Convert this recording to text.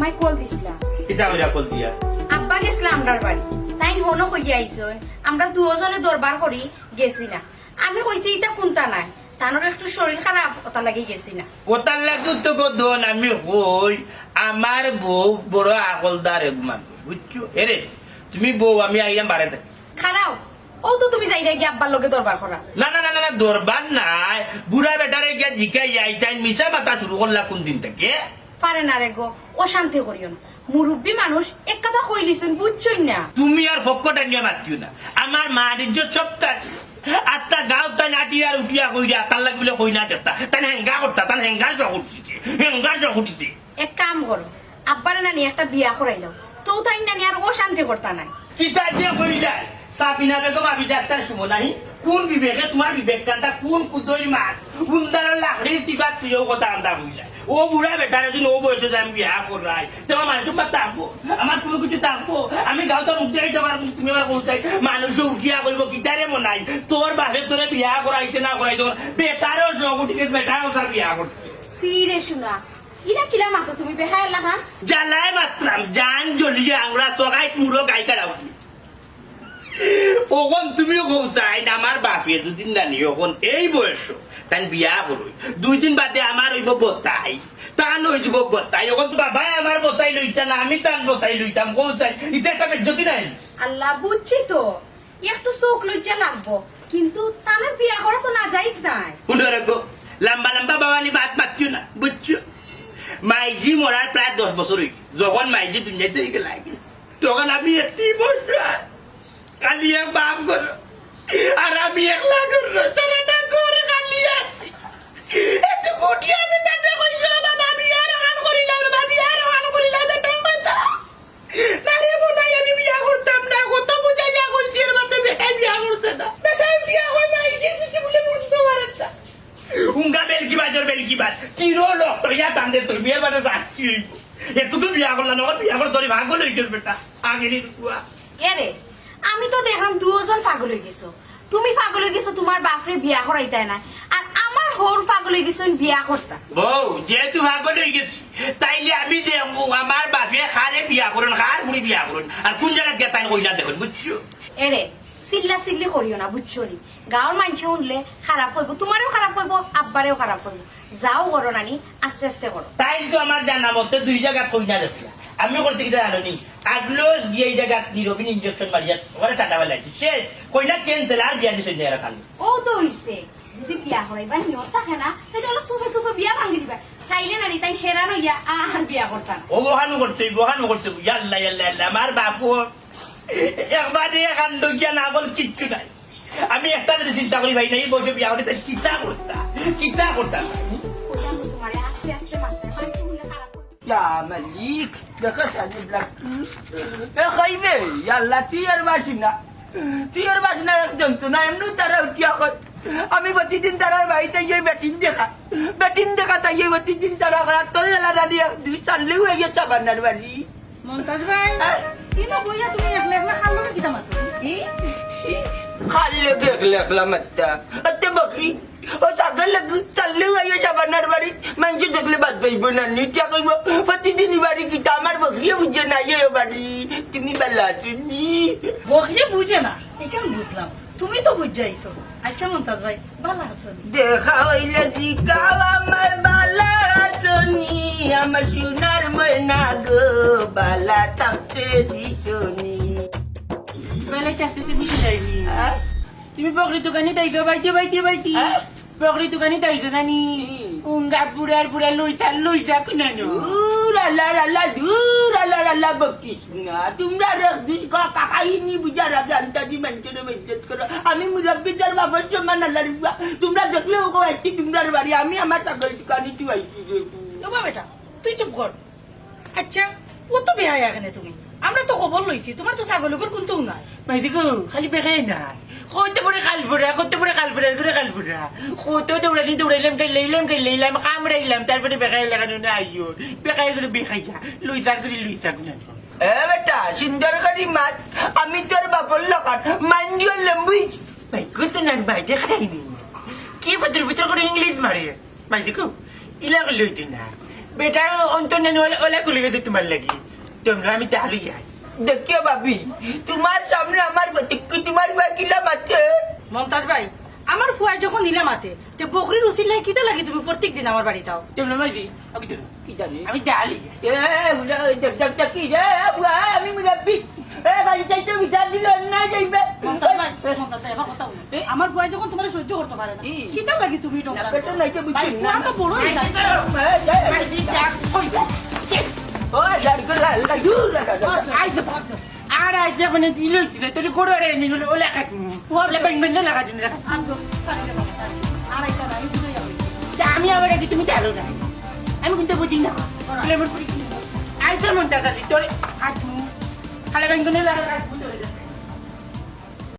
তোমায় কল দিছিলাম। কিতা কইরা কল দিয়া? আব্বা গেছিলাম আমরার বাড়ি। তাই হনো কইয়া আইসন আমরা দুজনে দরবার করি গেছি না। আমি কইছি ইটা কোনটা নাই? তানোর একটু শরীর খারাপ ওটা লাগি গেছি না। ওটার লাগি তো গদন আমি কই আমার বউ বড় আকলদার একমান বুঝছ? এরে তুমি বউ আমি আইলাম বাড়ে থাকি খারাও ও তো তুমি যাই গিয়ে আব্বার লগে দরবার করা। না না না না না দরবার নাই। বুড়া বেটারে গিয়া জিকাই আইতাই মিশা মাথা শুরু করলা কোন দিন থেকে? পারে না রে গো অশান্তি করিও না। মুরব্বী মানুষ এক কথা কইলিছেন বুঝছই না। তুমি আর ফক্কটা নিয়ে মাতিও না। আমার মারিজ্য সব তার আত্মা গাঁও নাটিয়া আর উঠিয়া কইরা তার লাগি বলে কই না দেতা। তাই হেঙ্গা করতা তার হেঙ্গার জগ উঠিছে হেঙ্গার জগ উঠিছে। এক কাম করো আব্বারে নানি একটা বিয়া করাই দাও। তো তাই নানি আর অশান্তি করতা নাই। কিতা যে কই যায়? সাবিনা বেগম আমি ডাক্তার শুভ নাই কোন বিবেকে তোমার বিবেক কান্তা কোন কুদরি মাছ? উন্দার লাকড়ি চিকার তুইও কথা আন্দা বুঝলা ও বুড়া বেটার যদি ও বয়সে আমি বিয়া করাই। তোমার তোমার থাকব আমার কোনো কিছু থাকব আমি মুক্তি আইতে আমার তুমি আমার কোথায় মানুষ উঠিয়া করব কিতারে মনাই তোর বাপে তোরে বিয়া করাইতে না করাইতে বেটারও জগটিকে বেটারও তার বিয়া করতে। সিরে শুনা ইনা কিলা মাতো তুমি বেহায় লাগান জ্বালায় মাত্রাম জান জ্বলিয়ে আংরা চকাই পুরো গাই কাটাও ওখন তুমিও কৌ চাই না আমার দুদিন জানি ওখন এই বয়স তাই বিয়া করই। দুই দিন বাদে আমার হইব বতাই। হয়ে যাব বতাই। ওখন তো বাবাই আমার বতাই লইতা না আমি তান বতাই লইতাম কৌ চাই ইটা একটা বেজ্জতি নাই? আল্লাহ বুঝছি তো একটু চোখ লজ্জা লাগবো কিন্তু তানোর বিয়া করা তো না যাইজ নাই। শুনে রাখো লম্বা লম্বা বাবানি বাদ মাতিও না বুঝছ? মাইজি মরার প্রায় দশ বছর হয়ে যখন মাইজি দুনিয়াতে লাগে তখন আমি বসরা এক বাপ করো আর আমি একলা করো সারাটা করে খালি আছি। এত কোটি আমি তাতে কইছো, বাবা আমি আর হাল করিলাম রে, ভাবি, আর হাল করিলাম রে টাইম পাইতা নারে বোনাই আমি বিয়া করতাম না, কত বুঝাই যা কইছি এর মধ্যে বেটাই বিয়া করছে কিরো তোর ভাগ্য লই বেটা। আগে নি কুয়া। এরে আমি তো দেখলাম দুজন পাগল হয়ে গেছো। তুমি পাগল হয়ে গেছো তোমার বাপরে বিয়া করাইতাই না। আর আমার হোর পাগল হয়ে গেছো বিয়া করতা। বউ যেহেতু ভাগ্য লই গেছি তাইলে আমি আমার বাপে খারে বিয়া করুন খার বুড়ি বিয়া করুন? আর কোন জায়গায় গেতান কইলা দেখুন বুঝছ? এরে চিল্লা চিল্লি করিও না বুঝছ নি? গাঁৱৰ মানুহে শুনলে খারাপ হইব তোমারও খারাপ হইব আব্বারেও খারাপ হইব। যাও করো নানি আস্তে আস্তে করো তাই তো আমার জানা মতে দুই জায়গা কইনা যাচ্ছে আমি করতে কি জানো নি আগলোস গিয়ে এই জায়গা নিরবিন ইঞ্জেকশন মারিয়া ওরা টাটা বেলাইছি সে কইলা ক্যান্সেল আর বিয়া দিছে খালি। ও তো হইছে। যদি বিয়া করাইবা নিয়ত থাকে না তাই অলপ চুপে চুপে বিয়া ভাঙি দিবা। তাইলে নানি তাই হেরা রইয়া আর বিয়া করতাম ও বহানো করতে বহানো করতে ইয়াল্লা ইয়াল্লা ইয়াল্লা আমার বাপু। একবারে কান্দ গিয়া না বল কিচ্ছু নাই। আমি একটা যদি চিন্তা করি ভাই নাই বসে বিয়া করে তাই কিতা করতা? কিতা করতা Malik, dekat tadi belakang. Eh khaybe, ya Allah tiar basina. Tiar basina একজন তো না এমনি তারা উঠিয়া কয় আমি প্রতিদিন তারার বাড়িতে গিয়ে ব্যাটিং দেখা ব্যাটিং দেখা তাই গিয়ে প্রতিদিন তারা করা তো এলা রানি দুই চাললে হয়ে গেছে বান্নার বাড়ি মন্তাজ ভাই হ্যাঁ? কি না বইয়া তুমি একলা একলা খালো কি তামাস খালে দেখলে একলা মাত্তা বকরি ও ছাগল লাগু চাললে গেছে বান্নার বাড়ি মানুষ দেখলে বাদ পাইব না নিটা কইব প্রতিদিন বাড়ি কি আমার বকরিও বুঝে না এ বাড়ি তুমি বেলা শুনি বকলে বুঝে না এখান বুঝলাম তুমি তো বুঝাইছো আচ্ছা মন্তাজ ভাই ভালো আছো? দেখা হইলে জিকাও আমার বালা শুনি আমার সোনার ময়না গো বালা থাকতে দিশনি বেলা চাকরি তুমি যাইনি তুমি বকরি দোকানে তাইছো বাইতে বাইতে বাইতে। হ্যাঁ? বকরি দোকানে তাইছো নানি উঙ্গা বুড়ার বুড়া লইতা লইতা কুনানো। দূর আল্লাহ আল্লাহ দূর আল্লাহ আল্লাহ বকিস না তোমরা রকদিস কাকাইনি বুঝার আগে আন্তাজি মানুষের মেজত করো। আমি মুরব্বী যার বাবার সমান আল্লাহ রিবা তোমরা দেখলে ও আইছি তোমরার বাড়ি। আমি আমার ছাগল দোকানে তুই আইছি বাবা বেটা তুই চুপ কর। আচ্ছা ও তো বেহাই এখানে তুমি। আমরা তো খবর লইছি তোমার তো ছাগলকর কোনটো নাই। মাইদিকো খালি বেখাই নাই। কত বড় খাল ফুরা কত বড় খাল ফুরা করে খাল ফুরা কত দৌড়ানি দৌড়াইলাম খাই লইলাম খাই লইলাম কামড়াইলাম তারপরে বেখাই লাগানো না আইও বেখাই করে বেখাই যা করে লইসা করে এ বেটা সুন্দর করি মাত আমি তোর বাপর লকার মান্ডিও লেম্বুইছ ভাই কত না ভাই দেখাইনি কি ভদ্র ভদ্র করে ইংলিশ মারে ভাই দেখো ইলা লইতে না বেটার অন্তর নেন ওলা ওলা খুলে গেছে তোমার লাগি। তোমরা আমি যাই দেখিও ভাবি তোমার সামনে আমার তোমার বাকিলা মাতে মমতাজ ভাই আমার ফুয়াই যখন নিলাম হাতে তে বকরির উচিত লাগে কিতা লাগে তুমি প্রত্যেক দিন আমার বাড়ি তাও তোমরা মাঝি আমি তো কি জানি? আমি তাহলে এ মুলা দেখ দেখ দেখ কি রে বুয়া আমি মুরাব্বি। এ ভাই চাই তো বিচার দিল না যাইবে। মমতাজ ভাই মমতাজ ভাই আমার ফুয়াই যখন তোমার সহ্য করতে পারে না। কিতা লাগে তুমি বেটা তো ভাই বড় লড়কো লাগু লাগা আইছে ভাবছ আর আজ মানে দিল না তোর কোড়ে রে নি ওলা কাট ওলা বেঙ্গন না লাগা দিন যাবে আমি আবার কি তুমি জানো না। আমি কিন্তু বুঝি না। আইতো মন দাদা তোর আজ খালে বেঙ্গন লাগা